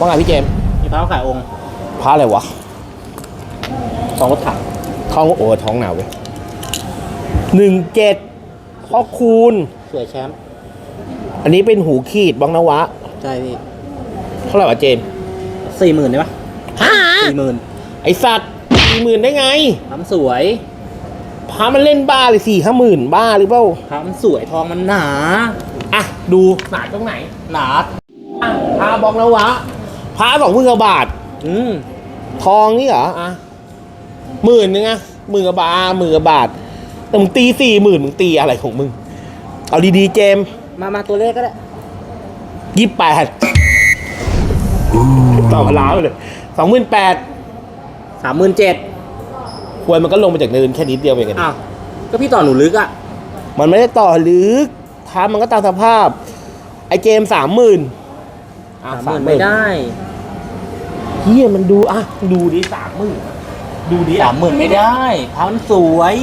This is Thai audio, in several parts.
ว่าไงพี่เจมส์มีพระขายองค์พระอะไรวะสองรถถังท้องโอ้ท้องหนาวเว้ยหนึ่งเจ็ดพ่อคูณ สวยแชมป์อันนี้เป็นหูขีดบังนวะ ใช่พี่เท่าไหร่วะเจมส์สี่หมื่นได้ปะฮะสี่หมื่นไอสัตว์สี่หมื่นได้ไงพระมันสวยพามันเล่นบ้าเลยสี่ห้าหมื่นบ้าหรือเปล่าพระมันสวยทองมันหนา อะ ดูหนาตรงไหน หนาอะพาบอกนวะ พาสองหมื่นกว่าบาท อืมทองนี่เหรออะหมื่นนึงอะหมื่นกว่าบาทหมื่นกว่าบาทแต่มึงตีสี่หมื่นมึงตีอะไรของมึง เอาดีๆเจมส์มามาตัวเลขก็ได้ยี่แปดต่อมาล้าวเลยสองหมื่นแปดสามหมื่นเจ็ดควยมันก็ลงมาจากเนินแค่นิดเดียวเองอะอ้าวก็พี่ต่อหนูลึกอะมันไม่ได้ต่อลึกทามันก็ตามสภาพ ไอเจมสามหมื่นสามหมื่นไม่ได้ เฮียมันดูอะดูดิสามหมื่นดูดิสามหมื่นไม่ได้พระมันสวย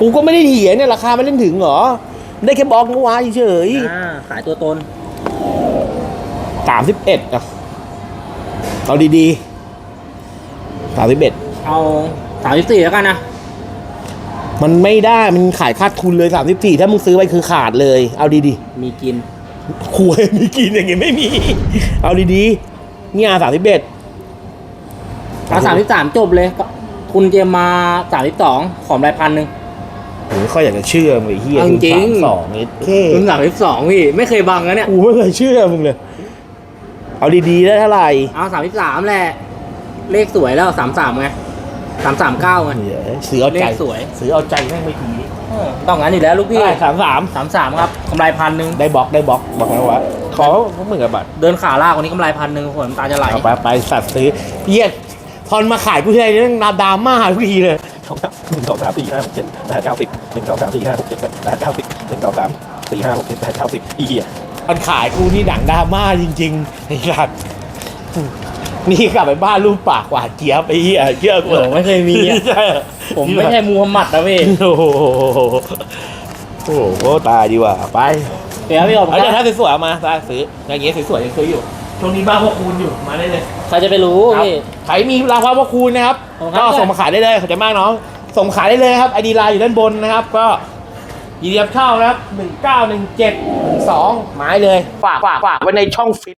กูก็ไม่ได้เถียงเนี่ยราคามันเล่นถึงเหรอ ได้แค่บล็อกนะวะเฉยอ่าขายตัวตนสามสิบเอ็ดอะเอาดีๆสามสิบเอ็ดเอาสามสิบสี่แล้วกันนะมันไม่ได้มันขายขาดทุนเลยสามสิบสี่ถ้ามึงซื้อไปคือขาดเลย เอาดีมีกินๆควยมีกินอย่างงี้ไม่มี เอาดีๆเนี่ยสามสิบเอ็ด เอาสามสิบสามจบเลยก็ทุนเจมมาสามสิบสองขอมรายพันหนึ่งโอ้ยเขาอยากจะเชื่อมึงไอ้เฮียเอาจริงสองเอเคทุนสามสิบสองพี่ไม่เคยบังนะเนี่ยกูไม่เคยเชื่อมึงเลย เอาดีๆได้เท่าไหร่เอาสามสิบสามแหละ เลขสวยแล้วสามสามไงสามสามเก้าไงเดี๋ยวซื้อเอาใจเลขสวยซื้อเอาใจแม่งไม่ทีเออต้องงั้นอยู่แล้วลูกพี่ได้สามสามสามสามครับกำไรพันหนึ่งได้บล็อกได้บล็อกบอกแล้วว่าขอเขาหมื่นกว่าบาทเดินขาลากวันนี้กำไรพันหนึ่งหัวน้ำตาจะไหลเอาไปไปสัตว์ซื้อเหี้ย ทอนมาขายกูทีไรนี่นาดราม่าทุกทีเลยสองหนึ่งสองสามสี่ห้าหกเจ็ดแปดเก้าสิบหนึ่งสองสามสี่ห้าหกเจ็ดแปดเก้าสิบหนึ่งสองสามสี่ห้าหกเจ็ดแปดเก้าสิบอีเหี้ยมันขายกูนี่หนังดราม่าจริงๆไอ้สัตว์นี่กลับไปบ้านรูปปากหวานเจี๊ยบไอ้เหี้ยเชื่อกูโอ้ไม่เคยมีอะใช่เหรอผมไม่ใช่มูฮัมหมัดนะพี่โอ้โหโอ้โหตายดีกว่าไปเดี๋ยวพี่ออกเอาแต่ถ้าสวยๆเอามาถ้าซื้ออย่างเงี้ยสวยๆยังซื้ออยู่ ช่วงนี้บ้านพ่อคูณอยู่มาได้เลย ใครจะไปรู้ครับพี่ ใครมีราคาพ่อคูณนะครับขอบคุณครัก็บส่งมาขายได้เลยขอบใจมากน้อง ส่งมาขายได้เลยครับไอดีไลน์อยู่ด้านบนนะครับ ก็ยินดีรับเช่านะครับหนึ่งเก้าหนึ่งเจ็ดหนึ่งสองหมายเลย ฝากฝากฝากไว้ในช่องฟิต